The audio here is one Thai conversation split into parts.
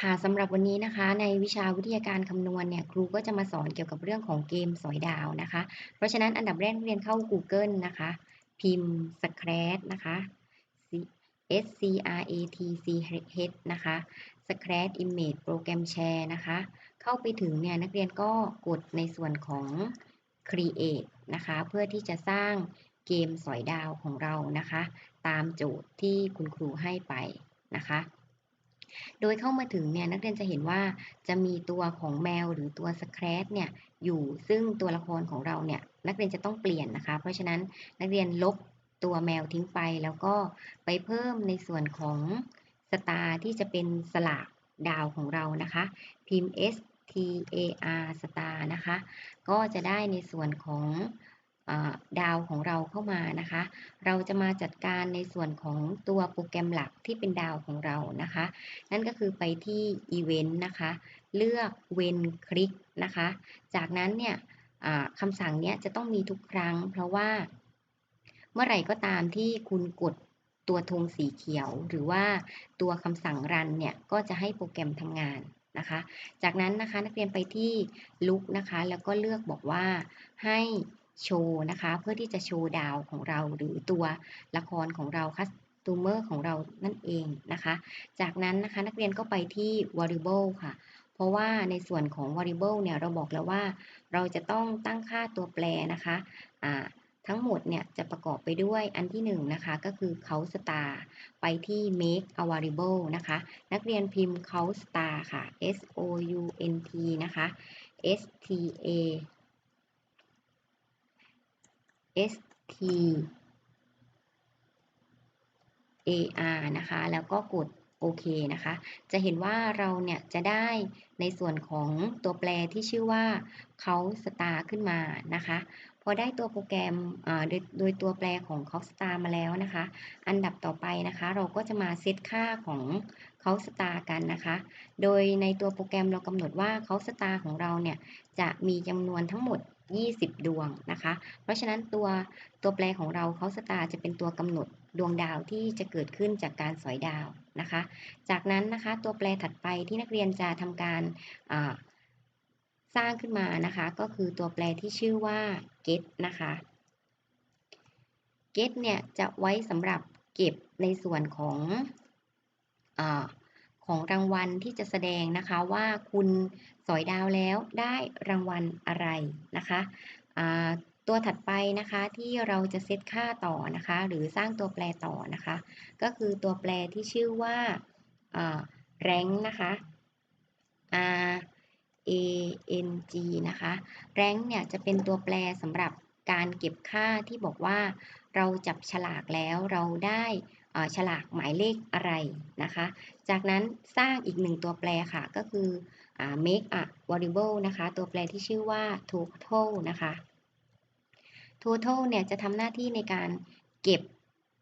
ค่ะสำหรับวันนี้นะคะ ในวิชาวิทยาการคำนวณเนี่ยครูก็จะมาสอนเกี่ยวกับเรื่องของเกมสอยดาวนะคะ เพราะฉะนั้นอันดับแรกนักเรียนเข้า Google นะคะ พิมพ์ Scratch นะคะ S C R A T C H นะคะ Scratch Image Program Share นะคะ เข้าไปถึงเนี่ยนักเรียนก็กดในส่วนของ Create นะคะ เพื่อที่จะสร้างเกมสอยดาวของเรานะคะ ตามโจทย์ที่คุณครูให้ไปนะคะ โดยเข้ามาถึงเนี่ยนักเรียนจะเห็นว่าจะมีตัวของแมวหรือตัวสแครชเนี่ยอยู่ซึ่งตัวละครของเราเนี่ยนักเรียนจะต้องเปลี่ยนนะคะ เพราะฉะนั้นนักเรียนลบตัวแมวทิ้งไปแล้วก็ไปเพิ่มในส่วนของสตาร์ที่จะเป็นสลากดาวของเรานะคะ พิมพ์ S T A R สตาร์นะคะ ก็จะได้ในส่วนของ ดาวของเราเข้ามานะคะ เราจะมาจัดการในส่วนของตัวโปรแกรมหลักที่เป็นดาวของเรานะคะ นั่นก็คือไปที่ Event นะคะ เลือก When Click นะคะ จากนั้นเนี่ยคำสั่งนี้จะต้องมีทุกครั้ง เพราะว่าเมื่อไหร่ก็ตามที่คุณกดตัวธงสีเขียว หรือว่าตัวคำสั่งรันเนี่ยก็จะให้โปรแกรมทำงานนะคะ จากนั้นนะคะนักเรียนไปที่ Look นะคะ แล้วก็เลือกบอกว่าให้ โชว์นะคะ เพื่อที่จะโชว์ดาวของเราหรือตัวละครของเราคัสตูเมอร์ของเรานั่นเองนะคะ จากนั้นนะคะนักเรียนก็ไปที่ variable ค่ะ เพราะว่าในส่วนของ variable เนี่ยเราบอกแล้วว่าเราจะต้องตั้งค่าตัวแปรนะคะะทั้งหมดเนี่ยจะประกอบไปด้วยอันที่1นนะคะก็คือ count star ไปที่ make a variable นะคะ นักเรียนพิมพ์ count star ค่ะ s o u n t นะคะ s t a S T A R นะคะ แล้วก็กดโอเคนะคะ จะเห็นว่าเราเนี่ยจะได้ในส่วนของตัวแปรที่ชื่อว่าเขาสตาร์ขึ้นมานะคะ พอได้ตัวโปรแกรมโดยโดยตัวแปรของเขาสตาร์มาแล้วนะคะ อันดับต่อไปนะคะ เราก็จะมาเซตค่าของเขาสตาร์กันนะคะ โดยในตัวโปรแกรมเรากำหนดว่าเขาสตาร์ของเราเนี่ยจะมีจำนวนทั้งหมด 20 ดวงนะคะ เพราะฉะนั้นตัวตัวแปรของเราเขาสตาจะเป็นตัวกำหนดดวงดาวที่จะเกิดขึ้นจากการสอยดาวนะคะ จากนั้นนะคะตัวแปรถัดไปที่นักเรียนจะทำการสร้างขึ้นมานะคะ ก็คือตัวแปรที่ชื่อว่า get นะคะ get เนี่ยจะไว้สำหรับเก็บในส่วนของอ ของรางวัลที่จะแสดงนะคะว่าคุณสอยดาวแล้วได้รางวัลอะไรนะคะตัวถัดไปนะคะที่เราจะเซตค่าต่อนะคะ หรือสร้างตัวแปรต่อนะคะ ก็คือตัวแปรที่ชื่อว่าแรงนะคะ R A N G นะคะแรงเนี่ยจะเป็นตัวแปรสำหรับการเก็บค่าที่บอกว่าเราจับฉลากแล้วเราได้ ฉลากหมายเลขอะไรนะคะ จากนั้นสร้างอีกหนึ่งตัวแปรค่ะ ก็คือ make a variable นะคะ ตัวแปรที่ชื่อว่า total นะคะ total เนี่ยจะทำหน้าที่ในการเก็บ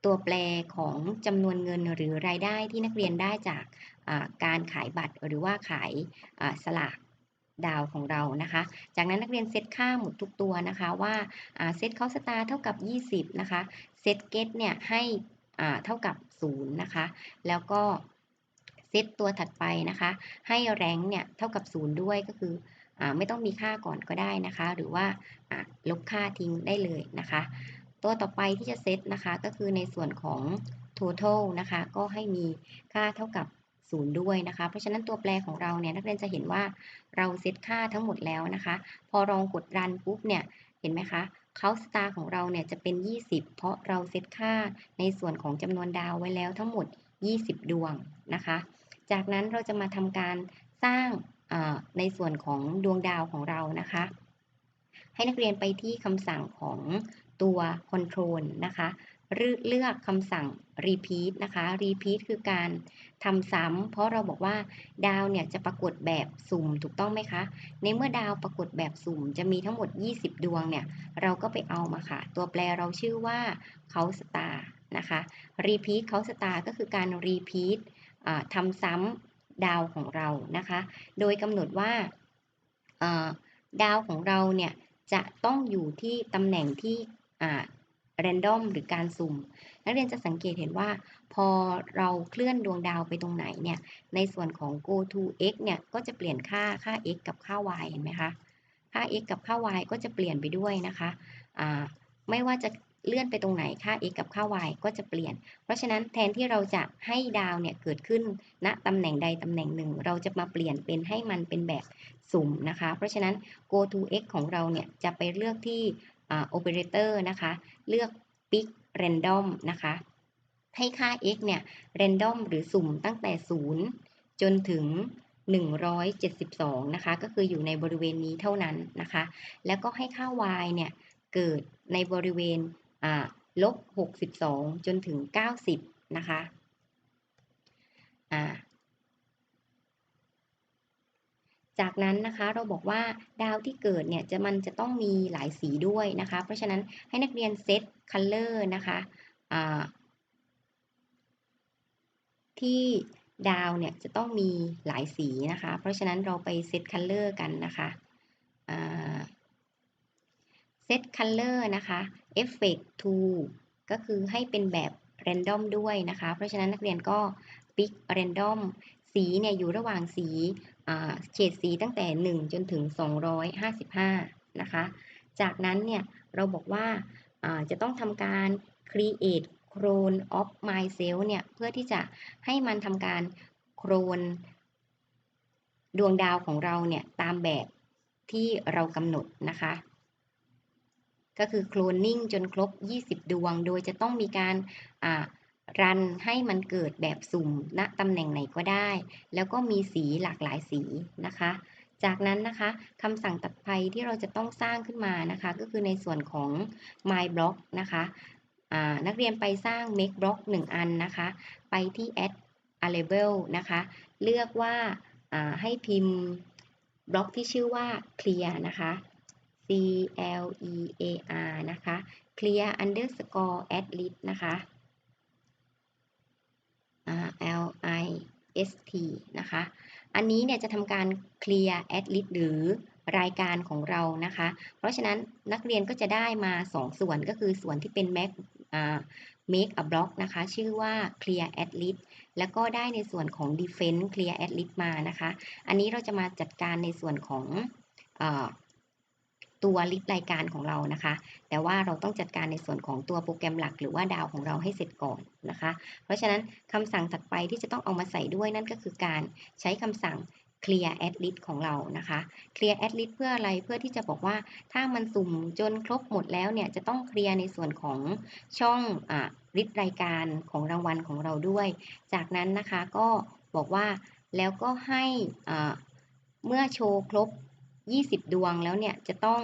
ตัวแปรของจำนวนเงินหรือรายได้ที่นักเรียนได้จากการขายบัตรหรือว่าขายสลากดาวของเรานะคะ จากนั้นนักเรียนเซตค่าหมดทุกตัวนะคะว่าเซตเขาสตาร์เท่ากับ 20 นะคะ เซตเกตเนี่ยให้ เท่ากับ 0 นะคะ แล้วก็เซตตัวถัดไปนะคะ ให้แรงเนี่ยเท่ากับ 0 ด้วยก็คืออไม่ต้องมีค่าก่อนก็ได้นะคะ หรือว่าลบค่าทิ้งได้เลยนะคะ ตัวต่อไปที่จะเซตนะคะก็คือในส่วนของ total นะคะก็ให้มีค่าเท่ากับ0ด้วยนะคะ เพราะฉะนั้นตัวแปรของเราเนี่ยนักเรียนจะเห็นว่าเราเซตค่าทั้งหมดแล้วนะคะ พอลองกดรันปุ๊บเนี่ยเห็นไหมคะ เขาสตาร์ของเราเนี่ยจะเป็น 20 เพราะเราเซตค่าในส่วนของจำนวนดาวไว้แล้วทั้งหมด 20 ดวงนะคะ จากนั้นเราจะมาทำการสร้างในส่วนของดวงดาวของเรานะคะ ให้นักเรียนไปที่คำสั่งของตัว control นะคะเลือกคำสั่ง repeat นะคะ repeat คือการ ทำซ้ำเพราะเราบอกว่าดาวเนี่ยจะปรากฏแบบสุ่มถูกต้องไหมคะ ในเมื่อดาวปรากฏแบบสุ่มจะมีทั้งหมด 20 ดวงเนี่ย เราก็ไปเอามาค่ะ ตัวแปรเราชื่อว่าเขาสตาร์นะคะ repeat เขาสตาร์ก็คือการ repeat ทำซ้ำดาวของเรานะคะ โดยกำหนดว่าดาวของเราเนี่ยจะต้องอยู่ที่ตำแหน่งที่แรนดอมหรือการสุ่ม นักเรียนจะสังเกตเห็นว่า พอเราเคลื่อนดวงดาวไปตรงไหนเนี่ย ในส่วนของ go to x เนี่ย ก็จะเปลี่ยนค่าค่า x กับค่า y เห็นไหมคะ ค่า x กับค่า y ก็จะเปลี่ยนไปด้วยนะคะะไม่ว่าจะเลื่อนไปตรงไหนค่า x กับค่า y ก็จะเปลี่ยน เพราะฉะนั้นแทนที่เราจะให้ดาวเนี่ยเกิดขึ้นณตำแหน่งใดตำแหน่งหนึ่ง เราจะมาเปลี่ยนเป็นให้มันเป็นแบบสุ่มนะคะ เพราะฉะนั้น go to x ของเราเนี่ยจะไปเลือกที่ operator นะคะ เลือก pick random นะคะ ให้ค่า x เนี่ย random หรือสุ่มตั้งแต่ 0 จนถึง 172 นะคะ ก็คืออยู่ในบริเวณนี้เท่านั้นนะคะ แล้วก็ให้ค่า y เนี่ย เกิดในบริเวณลบ 62 จนถึง 90 นะคะ จากนั้นนะคะเราบอกว่าดาวที่เกิดเนี่ยจะมันจะต้องมีหลายสีด้วยนะคะ เพราะฉะนั้นให้นักเรียนเซตคัลเลอร์นะคะที่ดาวเนี่ยจะต้องมีหลายสีนะคะ เพราะฉะนั้นเราไปเซตคัลเลอร์กันนะคะเซตคัลเลอร์นะคะ Effect to ก็คือให้เป็นแบบ Random ด้วยนะคะ เพราะฉะนั้นนักเรียนก็ Pick Random สีเนี่ยอยู่ระหว่างสี เฉดสีตั้งแต่ 1 จนถึง 255 นะคะ จากนั้นเนี่ยเราบอกว่าจะต้องทำการ create clone of myself เนี่ยเพื่อที่จะให้มันทำการโครนดวงดาวของเราเนี่ยตามแบบที่เรากำหนดนะคะก็คือโคลนนิ่งจนครบ 20 ดวง โดยจะต้องมีการ รันให้มันเกิดแบบสุ่มณตำแหน่งไหนก็ได้ แล้วก็มีสีหลากหลายสีนะคะ จากนั้นนะคะคำสั่งตัดไปที่เราจะต้องสร้างขึ้นมานะคะ ก็คือในส่วนของ my block นะคะนักเรียนไปสร้าง make block 1 อันนะคะ ไปที่ add a label นะคะ เลือกว่าให้พิมพ์บล็อกที่ชื่อว่า clear นะคะ c l e a r นะคะ clear underscore add list นะคะ L I S T นะคะ อันนี้เนี่ยจะทำการเคลียร์ add list หรือรายการของเรานะคะ เพราะฉะนั้นนักเรียนก็จะได้มา 2 ส่วนก็คือส่วนที่เป็น make make a block นะคะ ชื่อว่า clear add list แล้วก็ได้ในส่วนของ defense clear add list มานะคะ อันนี้เราจะมาจัดการในส่วนของ ตัวลิสต์รายการของเรานะคะ แต่ว่าเราต้องจัดการในส่วนของตัวโปรแกรมหลักหรือว่าดาวของเราให้เสร็จก่อนนะคะ เพราะฉะนั้นคำสั่งถัดไปที่จะต้องเอามาใส่ด้วยนั่นก็คือการใช้คำสั่ง clear add list ของเรานะคะ clear add list เพื่ออะไร เพื่อที่จะบอกว่าถ้ามันสุ่มจนครบหมดแล้วเนี่ย จะต้องเคลียร์ในส่วนของช่องอลิสต์รายการของรางวัลของเราด้วย จากนั้นนะคะก็บอกว่าแล้วก็ให้เมื่อโชว์ครบ 20 ดวงแล้วเนี่ยจะต้อง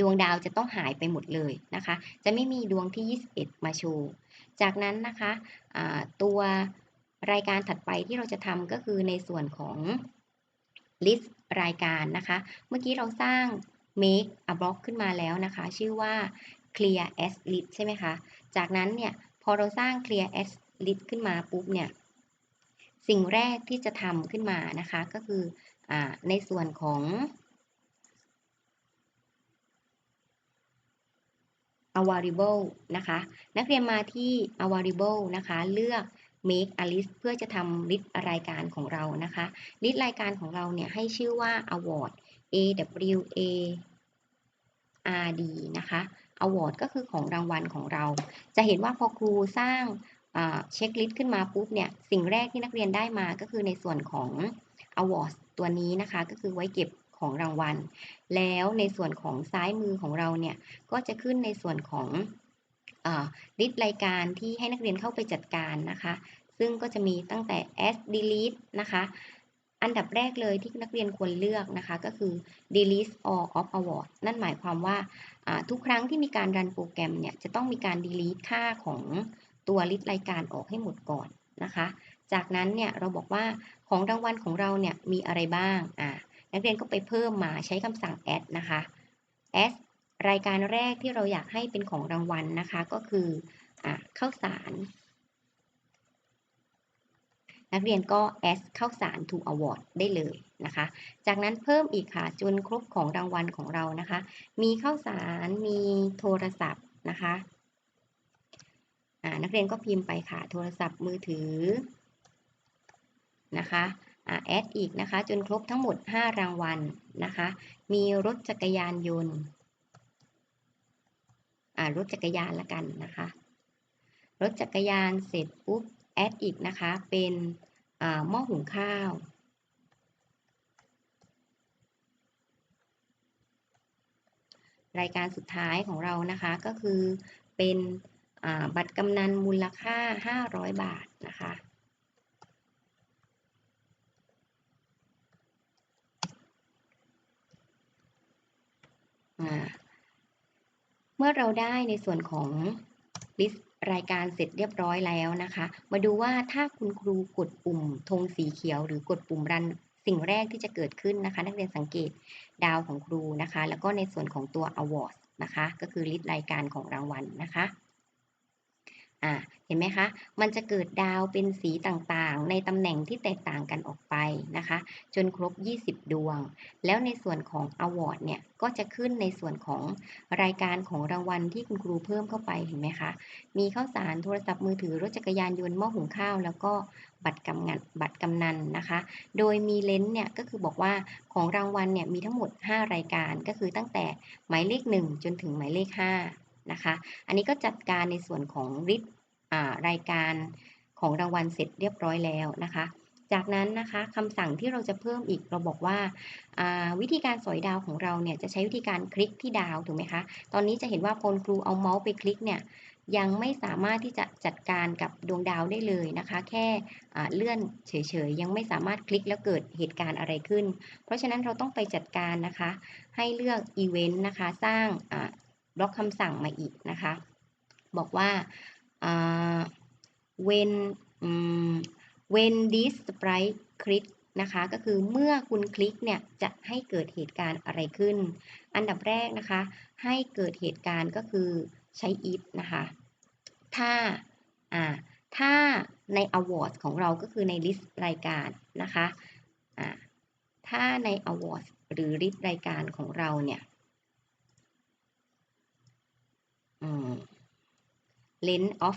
ดวงดาวจะต้องหายไปหมดเลยนะคะ จะไม่มีดวงที่ 21 มาโชว์ จากนั้นนะคะตัวรายการถัดไปที่เราจะทำก็คือในส่วนของ list รายการนะคะ เมื่อกี้เราสร้าง make a block ขึ้นมาแล้วนะคะ ชื่อว่า clear as list ใช่ไหมคะ จากนั้นเนี่ยพอเราสร้าง clear as list ขึ้นมาปุ๊บเนี่ย สิ่งแรกที่จะทำขึ้นมานะคะก็คือ ในส่วนของ a variable นะคะ นักเรียนมาที่ a variable นะคะ เลือก make a list เพื่อจะทำ list รายการของเรานะคะ list รายการของเราเนี่ยให้ชื่อว่า award a w a r d นะคะ award ก็คือของรางวัลของเรา จะเห็นว่าพอครูสร้างเช็คลิสต์ขึ้นมาปุ๊บเนี่ย สิ่งแรกที่นักเรียนได้มาก็คือในส่วนของ award ตัวนี้นะคะก็คือไว้เก็บของรางวัล แล้วในส่วนของซ้ายมือของเราเนี่ยก็จะขึ้นในส่วนของลิสต์รายการที่ให้นักเรียนเข้าไปจัดการนะคะ ซึ่งก็จะมีตั้งแต่ as delete นะคะ อันดับแรกเลยที่นักเรียนควรเลือกนะคะก็คือ delete all of award นั่นหมายความว่าทุกครั้งที่มีการรันโปรแกรมเนี่ยจะต้องมีการ delete ค่าของตัวลิสต์รายการออกให้หมดก่อน นะคะ จากนั้นเนี่ยเราบอกว่าของรางวัลของเราเนี่ยมีอะไรบ้างอ่านักเรียนก็ไปเพิ่มมาใช้คำสั่ง add นะคะ add รายการแรกที่เราอยากให้เป็นของรางวัลนะคะ ก็คืออข้าวสาร นักเรียนก็ add ข้าวสาร to award ได้เลยนะคะ จากนั้นเพิ่มอีกค่ะจนครบของรางวัลของเรานะคะ มีข้าวสารมีโทรศัพท์นะคะ นักเรียนก็พิมพ์ไปค่ะ โทรศัพท์มือถือนะคะแอดอีกนะคะ จนครบทั้งหมด 5 รางวัลนะคะ มีรถจักรยานยนต์รถจักรยานละกันนะคะ รถจักรยานเสร็จปุ๊บแอดอีกนะคะ เป็นหม้อหุงข้าวรายการสุดท้ายของเรานะคะก็คือเป็น บัตรกำนันมูลค่า 500 บาทนะคะ เมื่อเราได้ในส่วนของลิสต์รายการเสร็จเรียบร้อยแล้วนะคะ มาดูว่าถ้าคุณครูกดปุ่มธงสีเขียวหรือกดปุ่มรันสิ่งแรกที่จะเกิดขึ้นนะคะ นักเรียนสังเกตดาวของครูนะคะ แล้วก็ในส่วนของตัว award นะคะ ก็คือลิสต์รายการของรางวัลนะคะ อ่าเห็นไหมคะ มันจะเกิดดาวเป็นสีต่างๆ ในตำแหน่งที่แตกต่างกันออกไปนะคะ จนครบ 20 ดวง แล้วในส่วนของ award เนี่ย ก็จะขึ้นในส่วนของรายการของรางวัลที่คุณครูเพิ่มเข้าไปเห็นไหมคะ มีข้าวสารโทรศัพท์มือถือรถจักรยานยนต์หม้อหุงข้าว แล้วก็บัตรกำนันบัตรกำนันนะคะ โดยมีเลนส์เนี่ยก็คือบอกว่าของรางวัลเนี่ยมีทั้งหมด 5 รายการก็คือตั้งแต่หมายเลข 1 จนถึงหมายเลข 5 นะคะ อันนี้ก็จัดการในส่วนของริดรายการของรางวัลเสร็จเรียบร้อยแล้วนะคะ จากนั้นนะคะคำสั่งที่เราจะเพิ่มอีกเราบอกว่าวิธีการสอยดาวของเราเนี่ยจะใช้วิธีการคลิกที่ดาวถูกไหมคะ ตอนนี้จะเห็นว่าพลครูเอาเมาส์ไปคลิกเนี่ยยังไม่สามารถที่จะจัดการกับดวงดาวได้เลยนะคะ แค่เลื่อนเฉยๆ ยังไม่สามารถคลิกแล้วเกิดเหตุการณ์อะไรขึ้น เพราะฉะนั้นเราต้องไปจัดการนะคะ ให้เลือกอีเวนต์นะคะ สร้าง ล็อกคำสั่งมาอีกนะคะ บอกว่า uh, when um, when this sprite click นะคะก็คือเมื่อคุณคลิกเนี่ยจะให้เกิดเหตุการณ์อะไรขึ้น อันดับแรกนะคะ ให้เกิดเหตุการณ์ก็คือใช้ if นะคะ ถ้าอ่าถ้าใน award ของเราก็คือใน list รายการนะคะอ่าถ้าใน award หรือ list รายการของเราเนี่ย อืม length of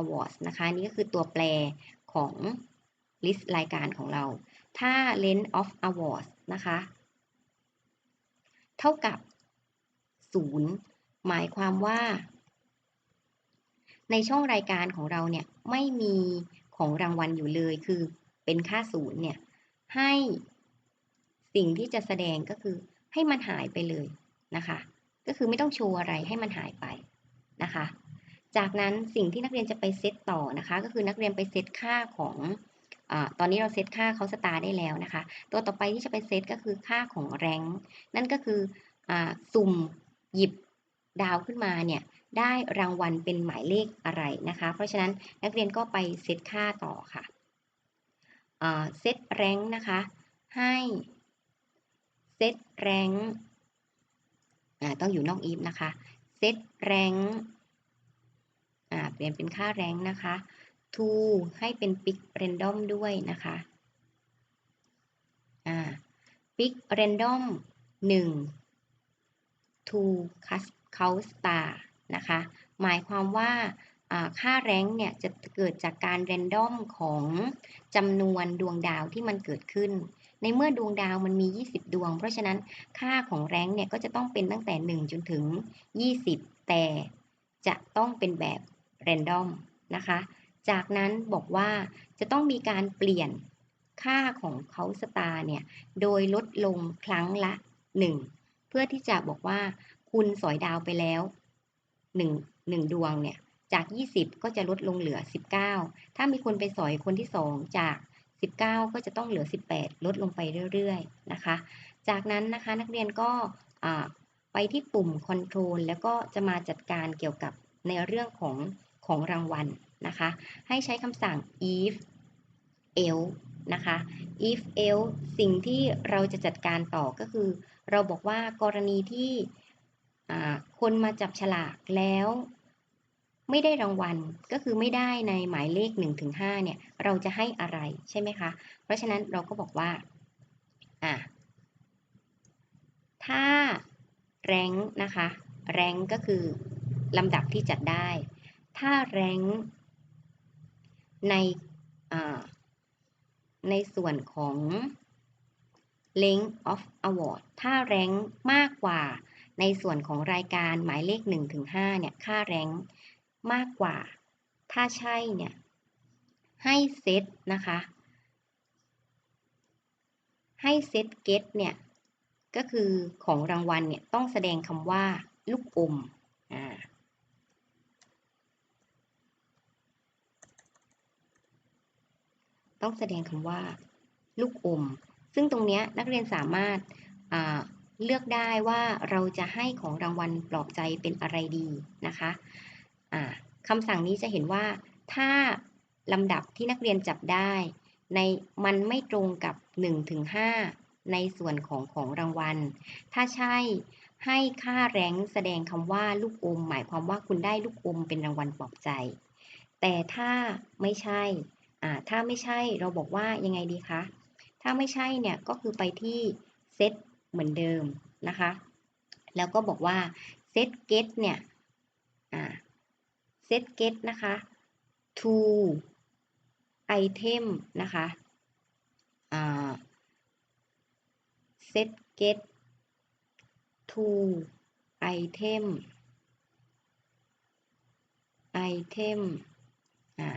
awards นะคะนี่ก็คือตัวแปรของ list รายการของเรา ถ้า length of awards นะคะ เท่ากับ 0 หมายความว่า ในช่องรายการของเราเนี่ย ไม่มีของรางวัลอยู่เลย คือเป็นค่า0เนี่ย ให้สิ่งที่จะแสดงก็คือให้มันหายไปเลยนะคะ ก็คือไม่ต้องโชว์อะไรให้มันหายไป นะคะ จากนั้นสิ่งที่นักเรียนจะไปเซตต่อนะคะ ก็คือนักเรียนไปเซตค่าของอตอนนี้เราเซตค่าเขาสตาร์ได้แล้วนะคะ ตัวต่อไปที่จะไปเซตก็คือค่าของแรงนั่นก็คืออสุ่มหยิบดาวขึ้นมาเนี่ยได้รางวัลเป็นหมายเลขอะไรนะคะ เพราะฉะนั้นนักเรียนก็ไปเซตค่าต่อค่ะเซตแรงนะคะ ให้เซตแรงต้องอยู่นอกอีฟนะคะ เซตแรงเปลี่ยนเป็นค่าแรงนะคะ to ให้เป็น pick random ด้วยนะคะอ่า pick random 1 to count star นะคะ หมายความว่าค่าแรงเนี่ยจะเกิดจากการแรนดอมของจำนวนดวงดาวที่มันเกิดขึ้น ในเมื่อดวงดาวมันมี 20 ดวง เพราะฉะนั้นค่าของแรงเนี่ยก็จะต้องเป็นตั้งแต่ 1 จนถึง 20 แต่จะต้องเป็นแบบแรนดอมนะคะ จากนั้นบอกว่าจะต้องมีการเปลี่ยนค่าของเขาสตาร์เนี่ย โดยลดลงครั้งละ 1 เพื่อที่จะบอกว่าคุณสอยดาวไปแล้ว1 1ดวงเนี่ยจาก 20 ก็จะลดลงเหลือ 19 ถ้ามีคนไปสอยคนที่ 2 จาก 19 ก็จะต้องเหลือ 18 ลดลงไปเรื่อยๆนะคะ จากนั้นนะคะนักเรียนก็ไปที่ปุ่ม Control แล้วก็จะมาจัดการเกี่ยวกับในเรื่องของของรางวัลนะคะ ให้ใช้คำสั่ง if else นะคะ if else สิ่งที่เราจะจัดการต่อก็คือ เราบอกว่ากรณีที่คนมาจับฉลากแล้ว ไม่ได้รางวัลก็คือไม่ได้ในหมายเลข1-5เนี่ยเราจะให้อะไรใช่ไหมคะ เพราะฉะนั้นเราก็บอกว่าอ่าถ้าแรงนะคะแรงก็คือลำดับที่จัดได้ ถ้าแรงในในส่วนของ length of award ถ้าแรงมากกว่าในส่วนของรายการหมายเลข1ถึง5เนี่ยค่าแรง มากกว่า ถ้าใช่เนี่ยให้เซตนะคะ ให้เซตเกตเนี่ยก็คือของรางวัลเนี่ยต้องแสดงคำว่าลูกอมอ่าต้องแสดงคำว่าลูกอม ซึ่งตรงนี้นักเรียนสามารถเลือกได้ว่าเราจะให้ของรางวัลปลอบใจเป็นอะไรดีนะคะ คำสั่งนี้จะเห็นว่าถ้าลำดับที่นักเรียนจับได้ในมันไม่ตรงกับ 1-5 ในส่วนของของรางวัล ถ้าใช่ให้ค่าแรงแสดงคำว่าลูกอม หมายความว่าคุณได้ลูกอมเป็นรางวัลปลอบใจ แต่ถ้าไม่ใช่ถ้าไม่ใช่เราบอกว่ายังไงดีคะ ถ้าไม่ใช่เนี่ยก็คือไปที่เซตเหมือนเดิมนะคะ แล้วก็บอกว่าเซตเกตเนี่ย เซตเกตนะคะ to item นะคะเซตเกต to item item อ่า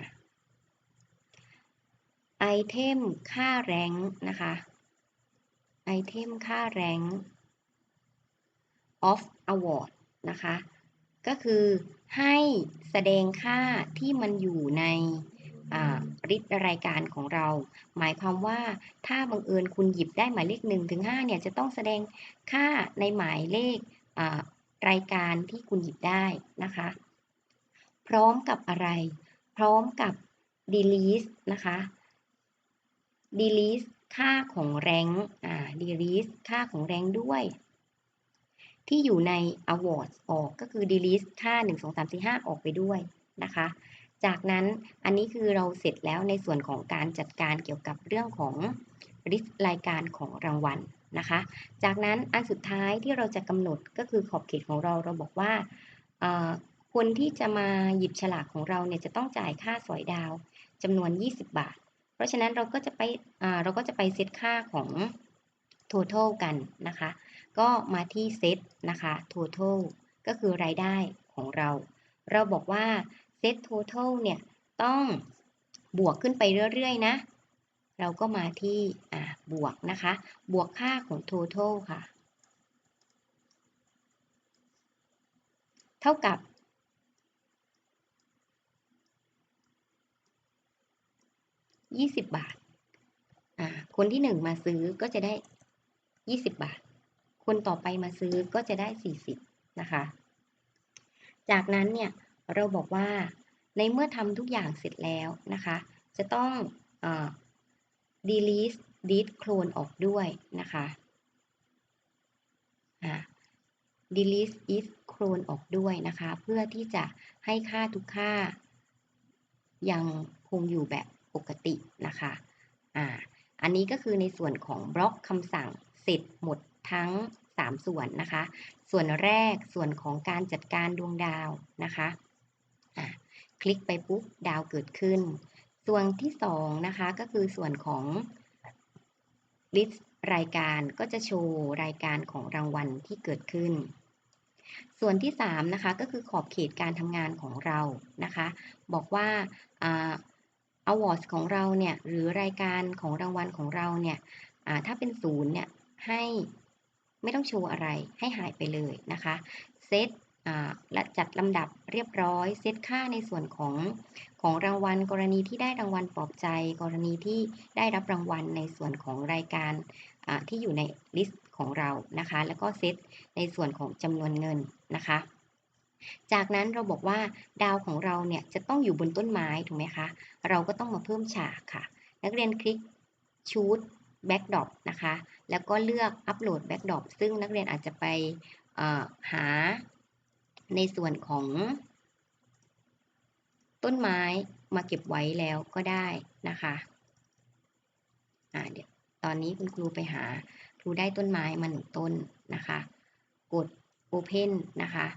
ไอเทมค่าแรงนะคะไอเทมค่าแรง of award นะคะ ก็คือให้แสดงค่าที่มันอยู่ในริดรายการของเรา หมายความว่าถ้าบังเอิญคุณหยิบได้หมายเลข1ถึง5เนี่ยจะต้องแสดงค่าในหมายเลขรายการที่คุณหยิบได้นะคะ พร้อมกับอะไร พร้อมกับ delete นะคะ delete ค่าของแรง อ่า delete ค่าของแรงด้วย ที่อยู่ใน awards ออกก็คือ delete ค่า 1 2 3 4 5 ออกไปด้วยนะคะ จากนั้นอันนี้คือเราเสร็จแล้วในส่วนของการจัดการเกี่ยวกับเรื่องของ list รายการของรางวัลนะคะ จากนั้นอันสุดท้ายที่เราจะกำหนดก็คือขอบเขตของเราเราบอกว่าคนที่จะมาหยิบฉลากของเราเนี่ยจะต้องจ่ายค่าสอยดาวจำนวน 20 บาท เพราะฉะนั้นเราก็จะไปเราก็จะไปเซตค่าของ total กันนะคะ ก็มาที่เซตนะคะ total ก็คือรายได้ของเรา เราบอกว่าเซต total เนี่ยต้องบวกขึ้นไปเรื่อยๆนะ เราก็มาที่บวกนะคะ บวกค่าของ total ค่ะ เท่ากับ20 บาทอ่าคนที่ 1 มาซื้อก็จะได้ 20 บาท คนต่อไปมาซื้อก็จะได้ 40 นะคะ จากนั้นเนี่ยเราบอกว่าในเมื่อทำทุกอย่างเสร็จแล้วนะคะ จะต้องอ delete this clone ออกด้วยนะคะ delete is clone ออกด้วยนะคะ เพื่อที่จะให้ค่าทุกค่า ยังคงอยู่แบบปกตินะคะอ่าอันนี้ก็คือในส่วนของบล็อกคำสั่งเสร็จหมด ทั้ง 3 ส่วนนะคะ ส่วนแรกส่วนของการจัดการดวงดาวนะคะอ่าคลิกไปปุ๊บดาวเกิดขึ้น ส่วนที่2นะคะก็คือส่วนของ list รายการก็จะโชว์รายการของรางวัลที่เกิดขึ้น ส่วนที่3นะคะก็คือขอบเขตการทำงานของเรานะคะ บอกว่า awards ของเราเนี่ยหรือรายการของรางวัลของเราเนี่ยถ้าเป็นศูนย์เนี่ยให้ ไม่ต้องโชว์อะไรให้หายไปเลยนะคะเซตและจัดลำดับเรียบร้อยเซตค่าในส่วนของของรางวัล กรณีที่ได้รางวัลปลอบใจ กรณีที่ได้รับรางวัลในส่วนของรายการที่อยู่ในลิสต์ของเรานะคะแล้วก็เซตในส่วนของจำนวนเงินนะคะจากนั้นเราบอกว่าดาวของเราเนี่ยจะต้องอยู่บนต้นไม้ถูกไหมคะ เราก็ต้องมาเพิ่มฉากค่ะ นักเรียนคลิกชูด แบ็กดอปนะคะ แล้วก็เลือกอัปโหลดแบ็กดอปซึ่งนักเรียนอาจจะไปหาในส่วนของต้นไม้มาเก็บไว้แล้วก็ได้นะคะะเดี๋ยวตอนนี้คุณครูไปหาครูได้ต้นไม้มาหนึ่งต้นนะคะ กด Open นะคะ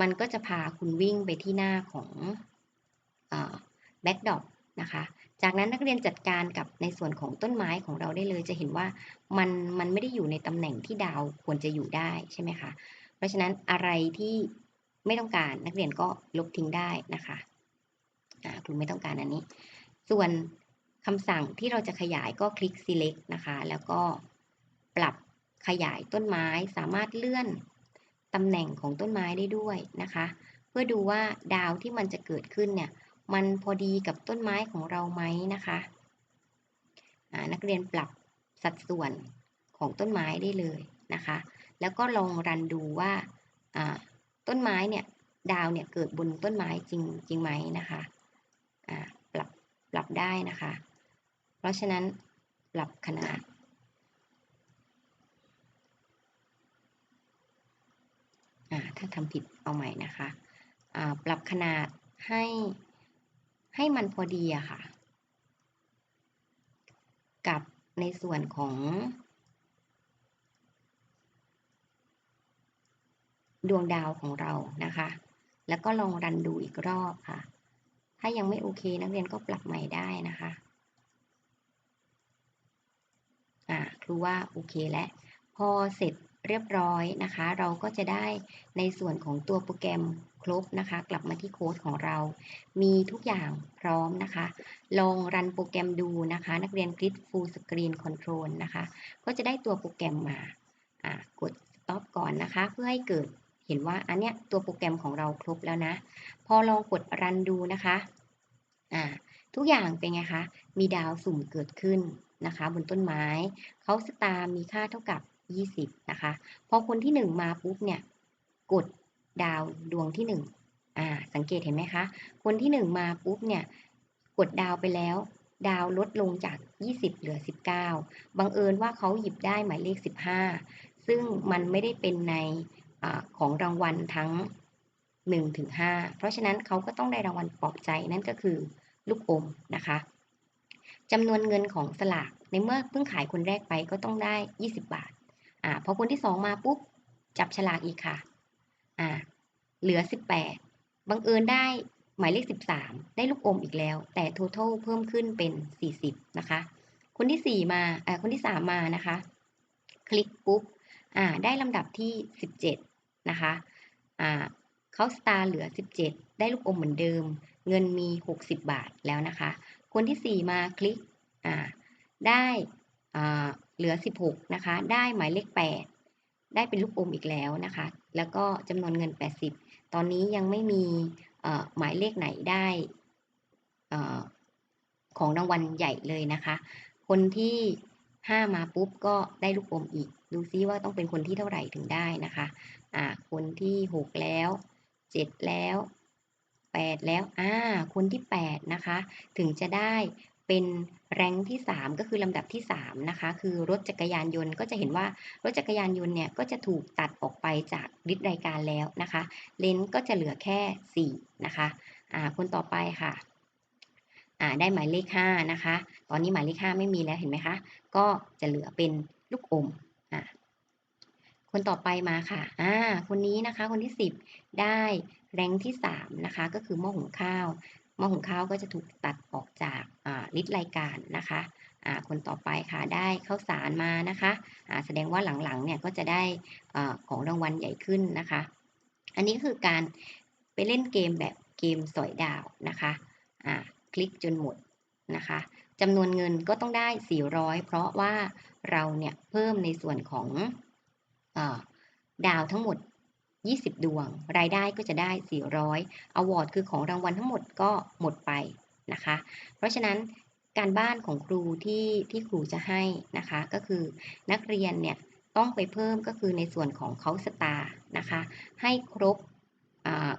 มันก็จะพาคุณวิ่งไปที่หน้าของแบ็กดอปนะคะ จากนั้นนักเรียนจัดการกับในส่วนของต้นไม้ของเราได้เลย จะเห็นว่ามันมันไม่ได้อยู่ในตำแหน่งที่ดาวควรจะอยู่ได้ใช่ไหมคะ เพราะฉะนั้นอะไรที่ไม่ต้องการนักเรียนก็ลบทิ้งได้นะคะครูไม่ต้องการอันนี้ ส่วนคำสั่งที่เราจะขยายก็คลิก select นะคะ แล้วก็ปรับขยายต้นไม้สามารถเลื่อนตำแหน่งของต้นไม้ได้ด้วยนะคะ เพื่อดูว่าดาวที่มันจะเกิดขึ้นเนี่ย มันพอดีกับต้นไม้ของเราไหมนะคะนักเรียนปรับสัดส่วนของต้นไม้ได้เลยนะคะ แล้วก็ลองรันดูว่าต้นไม้เนี่ยดาวเนี่ยเกิดบนต้นไม้จริงจริงไหมนะคะปรับปรับได้นะคะ เพราะฉะนั้นปรับขนาดถ้าทำผิดเอาใหม่นะคะปรับขนาดให้ ให้มันพอดีอะค่ะ กับในส่วนของดวงดาวของเรานะคะ แล้วก็ลองรันดูอีกรอบค่ะ ถ้ายังไม่โอเคนักเรียนก็ปรับใหม่ได้นะคะ อ่าครูว่าโอเคแล้วพอเสร็จ เรียบร้อยนะคะ เราก็จะได้ในส่วนของตัวโปรแกรมครบนะคะ กลับมาที่โค้ดของเรา มีทุกอย่างพร้อมนะคะ ลองรันโปรแกรมดูนะคะ นักเรียนคลิก Full Screen Control นะคะ ก็จะได้ตัวโปรแกรมมาอ่ากด Stop ก่อนนะคะ เพื่อให้เกิดเห็นว่าอันเนี้ยตัวโปรแกรมของเราครบแล้วนะ พอลองกดรันดูนะคะอ่าทุกอย่างเป็นไงคะ มีดาวสุ่มเกิดขึ้นนะคะ บนต้นไม้ เขาสตาร์มีค่าเท่ากับ 20 นะคะ พอคนที่ 1 มาปุ๊บเนี่ย กดดาวดวงที่1อ่า สังเกตเห็นไหมคะ คนที่ 1 มาปุ๊บเนี่ย กดดาวไปแล้ว ดาวลดลงจาก 20 เหลือ 19 บังเอิญว่าเขาหยิบได้หมายเลข 15 ซึ่งมันไม่ได้เป็นในอของรางวัลทั้ง1ถึง5เพราะฉะนั้นเขาก็ต้องได้รางวัลปลอบใจนั่นก็คือลูกอมนะคะจำนวนเงินของสลากในเมื่อเพิ่งขายคนแรกไปก็ต้องได้ 20 บาท อ่าพอคนที่2มาปุ๊บจับฉลากอีกค่ะ อ่า เหลือ18บังเอิญได้หมายเลข13ได้ลูกอมอีกแล้ว แต่ total เพิ่มขึ้นเป็น40นะคะ คนที่4มาอ่าคนที่3มมานะคะ คลิกปุ๊บอ่า ได้ลำดับที่17นะคะ อ่าเขาสตาร์เหลือ17ได้ลูกอมเหมือนเดิม เงินมี60บบาทแล้วนะคะ คนที่4มาคลิกอ่าได้อ่าเหลือ 16 นะคะ ได้หมายเลข 8 ได้เป็นลูกอมอีกแล้วนะคะ แล้วก็จำนวนเงิน 80 ตอนนี้ยังไม่มีหมายเลขไหนได้ของรางวัลใหญ่เลยนะคะ คนที่ 5 มาปุ๊บก็ได้ลูกอมอีก ดูซิว่าต้องเป็นคนที่เท่าไหร่ถึงได้นะคะคนที่ 6 แล้ว 7 แล้ว 8 แล้ว อ่า คนที่ 8 นะคะ ถึงจะได้ เป็นแรงที่ 3 ก็คือลำดับที่ 3 นะคะ คือรถจักรยานยนต์ก็จะเห็นว่ารถจักรยานยนต์เนี่ยก็จะถูกตัดออกไปจากลิสต์รายการแล้วนะคะ เลนก็จะเหลือแค่ 4 นะคะอ่าคนต่อไปค่ะอ่าได้หมายเลข5นะคะ ตอนนี้หมายเลข5ไม่มีแล้วเห็นไหมคะ ก็จะเหลือเป็นลูกอมอ่าคนต่อไปมาค่ะ อ่า คนนี้นะคะ คนที่ 10 ได้แรงที่ 3 นะคะ ก็คือหม้อหุงข้าว ม้อหุงข้าวก็จะถูกตัดออกจากลิสต์รายการนะคะคนต่อไปค่ะได้ข้าวสารมานะคะแสดงว่าหลังๆเนี่ยก็จะได้ของรางวัลใหญ่ขึ้นนะคะ อันนี้คือการไปเล่นเกมแบบเกมสอยดาวนะคะคลิกจนหมดนะคะจำนวนเงินก็ต้องได้ 400 เพราะว่าเราเนี่ยเพิ่มในส่วนของอดาวทั้งหมด 20 ดวง รายได้ก็จะได้ 400อวอร์ดคือของรางวัลทั้งหมดก็หมดไปนะคะ เพราะฉะนั้นการบ้านของครูที่ที่ครูจะให้นะคะก็คือนักเรียนเนี่ยต้องไปเพิ่มก็คือในส่วนของเขาสตาร์นะคะ ให้ครบ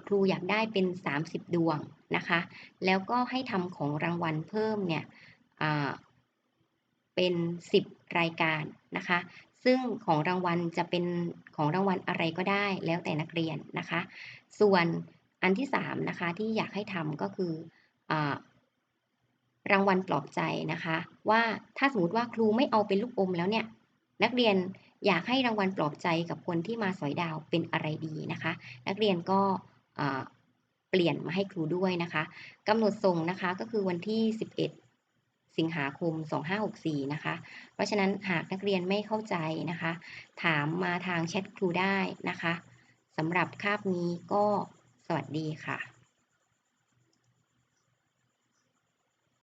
ครูอยากได้เป็น 30 ดวงนะคะ แล้วก็ให้ทำของรางวัลเพิ่มเนี่ยเป็น 10 รายการนะคะ ซึ่งของรางวัลจะเป็นของรางวัลอะไรก็ได้แล้วแต่นักเรียนนะคะ ส่วนอันที่3นะคะที่อยากให้ทำก็คืออรางวัลปลอบใจนะคะ ว่าถ้าสมมติว่าครูไม่เอาเป็นลูกอมแล้วเนี่ยนักเรียนอยากให้รางวัลปลอบใจกับคนที่มาสอยดาวเป็นอะไรดีนะคะ นักเรียนก็เปลี่ยนมาให้ครูด้วยนะคะกำหนดส่งนะคะก็คือวันที่ 11 สิงหาคม 2564 นะคะ เพราะฉะนั้นหากนักเรียนไม่เข้าใจนะคะ ถามมาทางแชทครูได้นะคะสำหรับคาบนี้ก็สวัสดีค่ะ